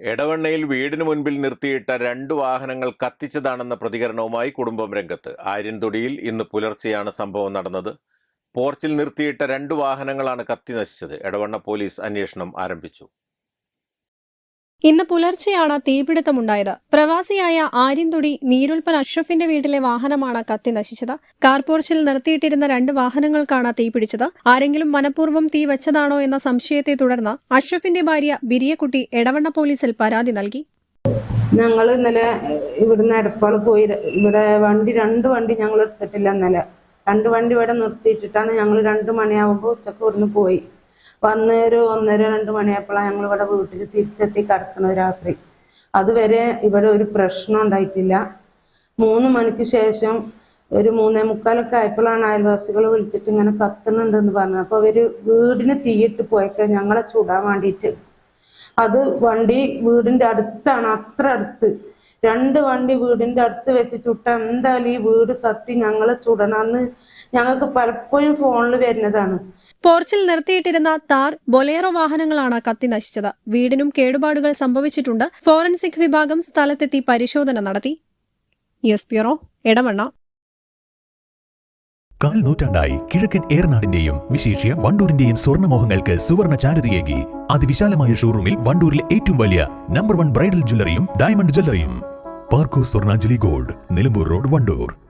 എടവണ്ണയിൽ വീടിന് മുൻപിൽ നിർത്തിയിട്ട രണ്ട് വാഹനങ്ങൾ കത്തിച്ചതാണെന്ന പ്രതികരണവുമായി കുടുംബം രംഗത്ത്. ആര്യൻതൊടിയിൽ ഇന്ന് പുലർച്ചെയാണ് സംഭവം നടന്നത്. പോർച്ചിൽ നിർത്തിയിട്ട രണ്ട് വാഹനങ്ങളാണ് കത്തി നശിച്ചത്. എടവണ്ണ പോലീസ് അന്വേഷണം ആരംഭിച്ചു. ഇന്ന് പുലർച്ചെയാണ് തീപിടുത്തമുണ്ടായത്. പ്രവാസിയായ ആര്യൻതൊടി നീരുൽപ്പൻ അഷ്റഫിന്റെ വീട്ടിലെ വാഹനമാണ് കത്തി നശിച്ചത്. കാർപോർച്ചിൽ നിർത്തിയിട്ടിരുന്ന രണ്ട് വാഹനങ്ങൾക്കാണ് തീപിടിച്ചത്. ആരെങ്കിലും മനഃപൂർവം തീ വെച്ചതാണോ എന്ന സംശയത്തെ തുടർന്ന് അഷ്റഫിന്റെ ഭാര്യ ബിരിയക്കുട്ടി എടവണ്ണ പോലീസിൽ പരാതി നൽകി. ഞങ്ങൾ ഇന്നലെ ഇവിടുന്ന് എടപ്പാൾ പോയി. ഇവിടെ വണ്ടി രണ്ട് വണ്ടി ഞങ്ങൾ എടുത്തിട്ടില്ല ഇന്നലെ. രണ്ട് വണ്ടി ഇവിടെ നിർത്തിയിട്ടിട്ടാണ് ഞങ്ങൾ രണ്ട് മണിയാവുമ്പോൾ ഉച്ചയ്ക്ക് ഇവിടുന്ന് പോയി. വന്ന് ഒരു ഒന്നര രണ്ട് മണിയായപ്പോഴാണ് ഞങ്ങൾ ഇവിടെ വീട്ടിൽ തിരിച്ചെത്തി കിടക്കുന്നത് രാത്രി. അതുവരെ ഇവിടെ ഒരു പ്രശ്നം ഉണ്ടായിട്ടില്ല. മൂന്ന് മണിക്ക് ശേഷം ഒരു മൂന്നേ മുക്കാലൊക്കെ ആയപ്പോഴാണ് അയൽവാസികൾ വിളിച്ചിട്ട് ഇങ്ങനെ കത്തുന്നുണ്ടെന്ന് പറഞ്ഞത്. അപ്പോൾ അവർ വീടിന് തീയിട്ട് പോയൊക്കെ ഞങ്ങളെ ചൂടാൻ വേണ്ടിയിട്ട് അത് വണ്ടി വീടിന്റെ അടുത്താണ് അത്ര അടുത്ത്. രണ്ട് വണ്ടി വീടിന്റെ അടുത്ത് വെച്ച് ചുട്ട എന്തായാലും ഈ വീട് കത്തി ഞങ്ങളെ ചുടണമെന്ന് ഞങ്ങൾക്ക് പലപ്പോഴും ഫോണിൽ വരുന്നതാണ്. പോർച്ചിൽ നിർത്തിയിട്ടിരുന്ന താർ ബൊലേറോ വാഹനങ്ങളാണ് കത്തി നശിച്ചത്. വീടിനും കേടുപാടുകൾ സംഭവിച്ചിട്ടുണ്ട്. ഫോറൻസിക് വിഭാഗം സ്ഥലത്തെത്തി പരിശോധന നടത്തി. ന്യൂസ് ബ്യൂറോ എടവണ്ണ കാൽ നൂറ്റാണ്ടായി കിഴക്കൻ ഏറനാടിന്റെയും വിശേഷ്യ വണ്ടൂരിന്റെയും സ്വർണമോഹങ്ങൾക്ക് സുവർണ ചാരുതയേകി. അതിവിശാലമായ ഷോറൂമിൽ വണ്ടൂരിലെ ഏറ്റവും വലിയ നമ്പർ വൺ ബ്രൈഡൽ ജ്വല്ലറിയും diamond ജ്വല്ലറിയും. Parco Swarnanjali gold Nilambur road Wandoor.